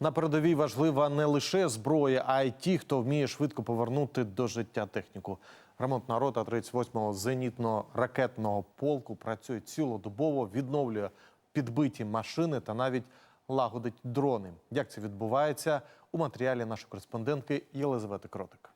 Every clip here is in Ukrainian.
На передовій важлива не лише зброя, а й ті, хто вміє швидко повернути до життя техніку. Ремонтна рота 38-го зенітно-ракетного полку працює цілодобово, відновлює підбиті машини та навіть лагодить дрони. Як це відбувається у матеріалі нашої кореспондентки Єлизавети Кротик.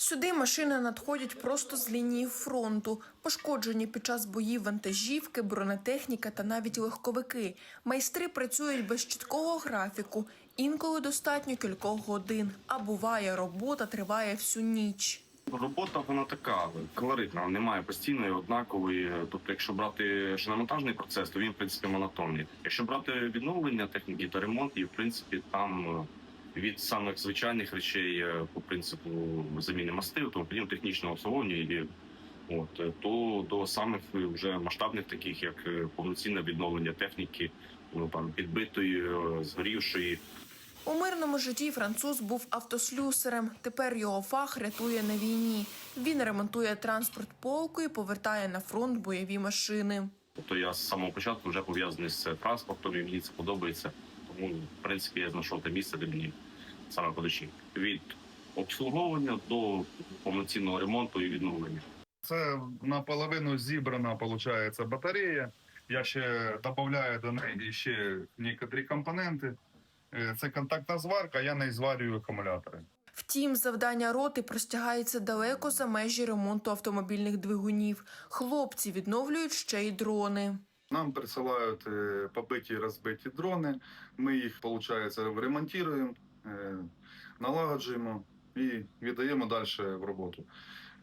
Сюди машини надходять просто з лінії фронту. Пошкоджені під час боїв вантажівки, бронетехніка та навіть легковики. Майстри працюють без чіткого графіку. Інколи достатньо кількох годин, а буває, робота триває всю ніч. Робота вона така колоритна, немає постійної, однакової. Тобто, якщо брати шиномонтажний процес, то він в принципі монотонний. Якщо брати відновлення техніки та ремонт, і в принципі там від самих звичайних речей е, по принципу заміни мастил, тому подібно технічного обслуговування і от е, то до самих е, вже масштабних, таких як е, повноцінне відновлення техніки, ну там підбитої, е, згорівшої. У мирному житті француз був автослюсарем. Тепер його фах рятує на війні. Він ремонтує транспорт полку і повертає на фронт бойові машини. Тобто я з самого початку вже пов'язаний з транспортом, і мені це подобається. Тому, в принципі, я знайшов те місце, де мені саме по душі. Від обслуговування до повноцінного ремонту і відновлення. Це наполовину зібрана, виходить, батарея. Я ще додаю до неї ще некоторі компоненти. Е, Це контактна зварка, я не зварюю акумулятори. Втім, завдання роти простягається далеко за межі ремонту автомобільних двигунів. Хлопці відновлюють ще й дрони. Нам присилають е, побиті розбиті дрони. Ми їх, виходить, ремонтуємо, е, налагоджуємо і віддаємо далі в роботу.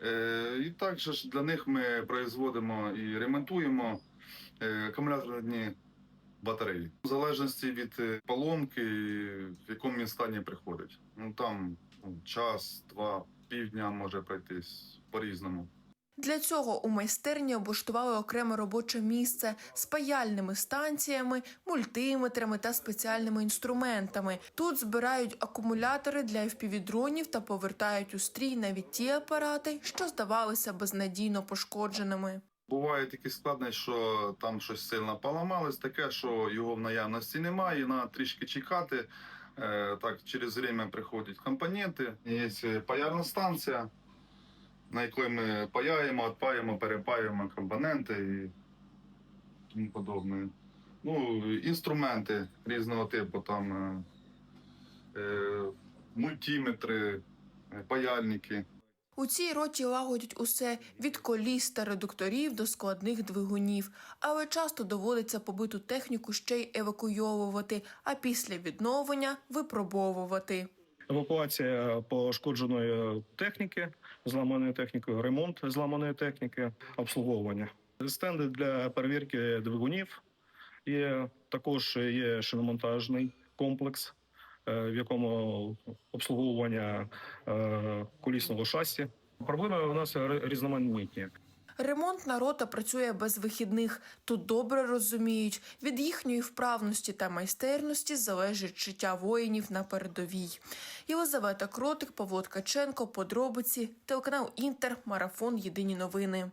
Е, І також для них ми производимо і ремонтуємо акумуляторні батареї. В залежності від поломки, в якому він стані приходить. Ну там ну, час, два, півдня може пройтись по-різному. Для цього у майстерні облаштували окреме робоче місце з паяльними станціями, мультиметрами та спеціальними інструментами. Тут збирають акумулятори для FPV-дронів та повертають у стрій навіть ті апарати, що здавалися безнадійно пошкодженими. Буває такі складності, що там щось сильно поламалось, таке, що його в наявності немає, і треба трішки чекати. Е, так, через время приходять компоненти. Є паяльна станція, на якій ми паяємо, відпаємо, перепаюємо компоненти і тому подобне. Ну, інструменти різного типу, там е, е, мультиметри, е, паяльники. У цій роті лагодять усе від коліс та редукторів до складних двигунів, але часто доводиться побиту техніку ще й евакуйовувати, а після відновлення випробовувати. Евакуація пошкодженої техніки, зламаної техніки, ремонт зламаної техніки, обслуговування. Стенди для перевірки двигунів. Є також є шиномонтажний комплекс, е, в якому обслуговування е, колісного шасі. Проблеми у нас різноманітні. Ремонтна рота працює без вихідних. Тут добре розуміють, від їхньої вправності та майстерності залежить життя воїнів на передовій. Єлизавета Кротик, Павло Ткаченко, подробиці, телеканал Інтер, марафон Єдині новини.